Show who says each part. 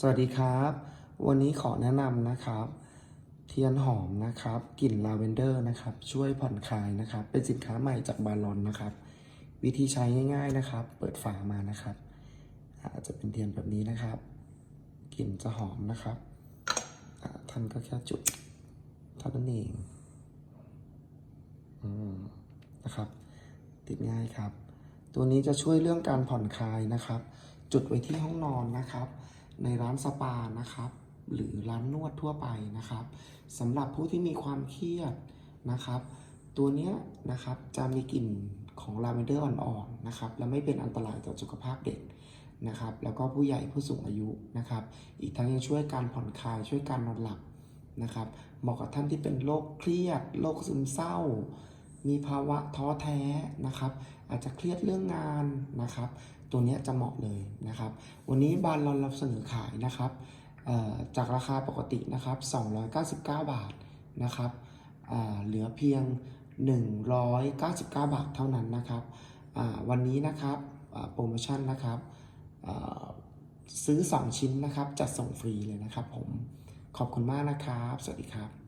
Speaker 1: สวัสดีครับ วันนี้ขอแนะนำนะครับ เทียนหอมนะครับกลิ่นลาเวนเดอร์นะครับ ช่วยผ่อนคลายนะครับ เป็นสินค้าใหม่จากบาลอนนะครับ วิธีใช้ง่ายๆนะครับ เปิดฝามานะครับ อาจจะเป็นเทียนแบบนี้นะครับกลิ่นจะหอมนะครับท่านก็แค่จุดเท่านั้นเองอนะครับ ติดง่ายครับ ตัวนี้จะช่วยเรื่องการผ่อนคลายนะครับ จุดไว้ที่ห้องนอนนะครับ ในร้านสปานะครับ หรือร้านนวดทั่วไปนะครับสำหรับผู้ที่มีความเครียดนะครับ ตัวเนี้ยนะครับจะมีกลิ่นของลาเวนเดอร์อ่อนๆนะครับ และไม่เป็นอันตรายต่อสุขภาพเด็กนะครับ แล้วก็ผู้ใหญ่ผู้สูงอายุนะครับ อีกทั้งยังช่วยการผ่อนคลายช่วยการนอนหลับนะครับเหมาะกับท่านที่เป็นโรคเครียดโรคซึมเศร้า มีภาวะท้อแท้นะครับ อาจจะเครียดเรื่องงานนะครับ ตัวนี้จะเหมาะเลยนะครับ วันนี้บานเราเราเสนอขายนะครับจากราคาปกตินะครับ 299 บาทนะครับเหลือเพียง 199 บาทเท่านั้นนะครับ วันนี้นะครับโปรโมชั่นนะครับซื้อ 2 ชิ้นนะครับ จัดส่งฟรีเลยนะครับผม ขอบคุณมากนะครับ สวัสดีครับ